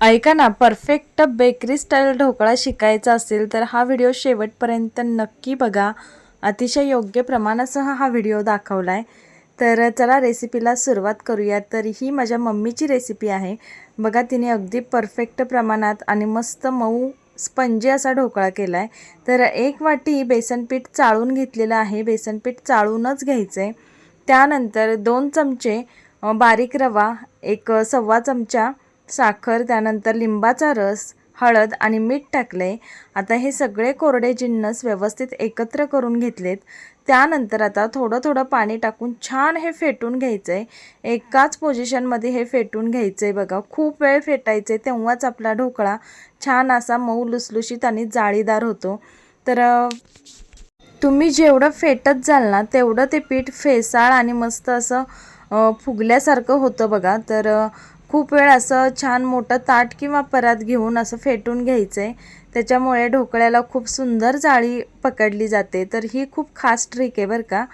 ऐका ना perfect bakery style dhokla शिकायचा असेल तर हा व्हिडिओ शेवटपर्यंत नक्की बघा. अतिशय योग्य प्रमाणासह हा व्हिडिओ दाखवला आहे तर चला रेसिपीला सुरुवात करूया. तर ही माझ्या मम्मीची रेसिपी आहे. बघा तिने अगदी परफेक्ट प्रमाणात आणि मस्त मऊ स्पंजी असा ढोकळा केला आहे तर एक वाटी बेसनपीठ चाळून घेतलेलं आहे. बेसनपीठ चाळूनच घ्यायचं आहे त्यानंतर दोन चमचे बारीक रवा एक सव्वा चमचा साखर त्यानंतर लिंबाचा रस हळद आणि मीठ टाकले. आता हे सगळे कोरडे जिन्नस व्यवस्थित एकत्र करून घेतलेत. त्यानंतर आता थोडं थोडं पाणी टाकून छान हे फेटून घ्यायचं. आहे एकाच पोझिशनमध्ये हे फेटून घ्यायचं. आहे बघा खूप वेळ फेटायचं. आहे तेव्हाच आपला ढोकळा छान असा मऊ लुसलुशीत आणि जाळीदार होतो. तर तुम्ही जेवढं फेटत जाल ना तेवढं ते पीठ फेसाळ आणि मस्त असं फुगल्यासारखं होतं बघा. तर खूप वेळ असं छान मोठं ताट किंवा परात घेऊन असं फेटून घ्यायचं आहे त्याच्यामुळे ढोकळ्याला खूप सुंदर जाळी पकडली जाते. तर ही खूप खास ट्रिक आहे बरं का.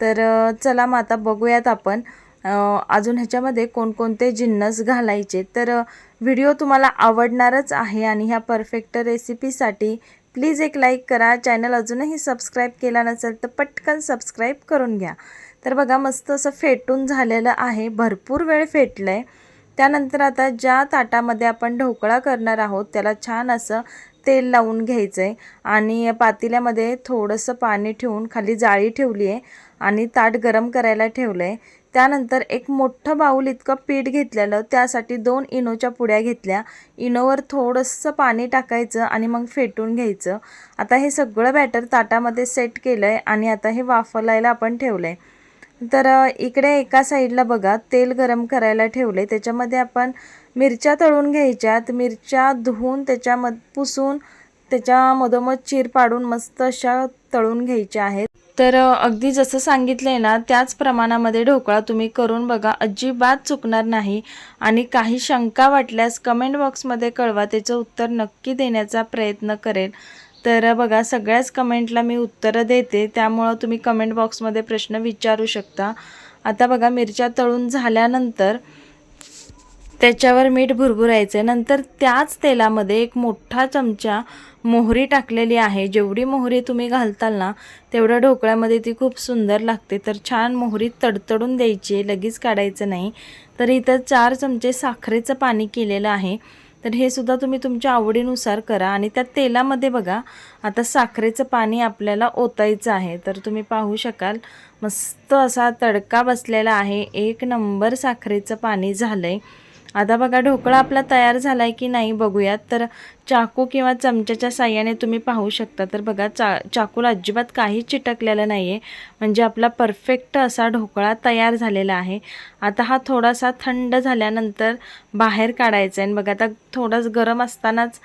तर चला मग आता बघूयात आपण अजून ह्याच्यामध्ये कोणकोणते जिन्नस घालायचे. तर व्हिडिओ तुम्हाला आवडणारच आहे आणि ह्या परफेक्ट रेसिपीसाठी प्लीज एक लाईक करा. चॅनल अजूनही सबस्क्राईब केला नसेल तर पटकन सबस्क्राईब करून घ्या. तर बघा मस्त असं फेटून झालेलं आहे. भरपूर वेळ फेटलं आहे त्यानंतर आता ज्या ताटामध्ये आपण ढोकळा करणार आहोत त्याला छान असं तेल लावून घ्यायचं आहे आणि पातेल्यामध्ये थोडंसं पाणी ठेवून खाली जाळी ठेवली आहे आणि ताट गरम करायला ठेवलं आहे त्यानंतर एक मोठं बाऊल इतकं पीठ घेतलेलं त्यासाठी दोन इनोच्या पुड्या घेतल्या. इनोवर थोडंसं पाणी टाकायचं आणि मग फेटून घ्यायचं. आता हे सगळं बॅटर ताटामध्ये सेट केलं आहे आणि आता हे वाफलायला आपण ठेवलं आहे तर इकडे एका साईडला बघा तेल गरम करायला ठेवले त्याच्यामध्ये आपण मिरच्या तळून घ्यायच्यात. मिरच्या धुवून त्याच्यामध पुसून त्याच्या मधोमध चीर पाडून मस्त अशा तळून घ्यायच्या आहेत. तर अगदी जसं सांगितलंय ना त्याच प्रमाणामध्ये ढोकळा तुम्ही करून बघा अजिबात चुकणार नाही. आणि काही शंका वाटल्यास कमेंट बॉक्समध्ये कळवा त्याचं उत्तर नक्की देण्याचा प्रयत्न करेल तर बघा सगळ्याच कमेंटला मी उत्तरं देते त्यामुळं तुम्ही कमेंट बॉक्समध्ये प्रश्न विचारू शकता. आता बघा मिरच्या तळून झाल्यानंतर त्याच्यावर मीठ भुरभुरायचं आहे नंतर त्याच तेलामध्ये एक मोठा चमचा मोहरी टाकलेली आहे. जेवढी मोहरी तुम्ही घालताल ना तेवढ्या ढोकळ्यामध्ये ती खूप सुंदर लागते. तर छान मोहरी तडतडून द्यायची आहे लगेच काढायचं नाही. तर इथं चार चमचे साखरेचं पाणी केलेलं आहे. तर हे सुद्धा तुम्ही तुमच्या आवडीनुसार करा. आणि त्या तेलामध्ये बघा आता साखरेचं पाणी आपल्याला ओतायचं आहे. तर तुम्ही पाहू शकाल मस्त असा तडका बसलेला आहे. एक नंबर साखरेचं पाणी झालं आहे आता बघा ढोकळा आपला तयार झाला आहे की नाही बघूयात. तर चाकू किंवा चमच्याच्या साह्याने तुम्ही पाहू शकता. तर बघा चा चाकूला अजिबात काही चिटकलेलं नाही आहे म्हणजे आपला परफेक्ट असा ढोकळा तयार झालेला आहे. आता हा थोडासा थंड झाल्यानंतर बाहेर काढायचा आहे. आणि बघा आता थोडाच गरम असतानाच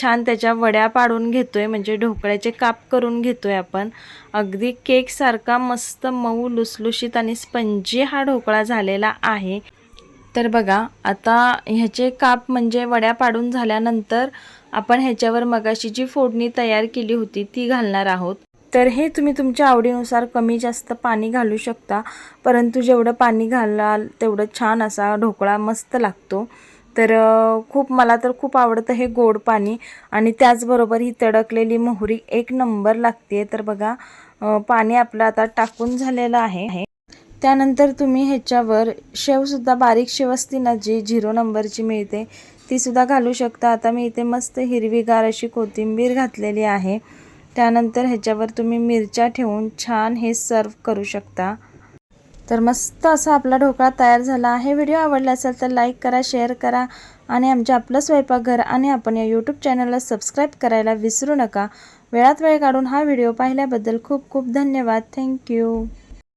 छान त्याच्या वड्या पाडून घेतो आहे म्हणजे ढोकळ्याचे काप करून घेतो आहे आपण. अगदी केकसारखा मस्त मऊ लुसलुशीत आणि स्पंजी हा ढोकळा झालेला आहे. तर बघा आता ह्याचे काप म्हणजे वड्या पाडून झाल्यानंतर आपण ह्याच्यावर मगाशी जी फोडणी तयार केली होती ती घालणार आहोत. तर हे तुम्ही तुमच्या आवडीनुसार कमी जास्त पाणी घालू शकता परंतु जेवढं पाणी घालाल तेवढं छान असा ढोकळा मस्त लागतो. तर खूप मला तर खूप आवडतं हे गोड पाणी आणि त्याचबरोबर ही तडकलेली मोहरी एक नंबर लागते तर बघा पाणी आपलं आता टाकून झालेलं आहे. त्यानंतर तुम्ही ह्याच्यावर शेवसुद्धा बारीक शेव असते ना जी झिरो नंबरची मिळते तीसुद्धा घालू शकता. आता मी इथे मस्त हिरवीगार अशी कोथिंबीर घातलेली आहे. त्यानंतर ह्याच्यावर तुम्ही मिरच्या ठेवून छान हे सर्व करू शकता. तर मस्त असा आपला ढोकळा तयार झाला आहे. व्हिडिओ आवडला असेल तर लाईक करा शेअर करा आणि आमच्या आपलं स्वयंपाकघर आणि आपण या यूट्यूब चॅनलला सबस्क्राईब करायला विसरू नका. वेळात वेळ काढून हा व्हिडिओ पाहिल्याबद्दल खूप खूप धन्यवाद. थँक्यू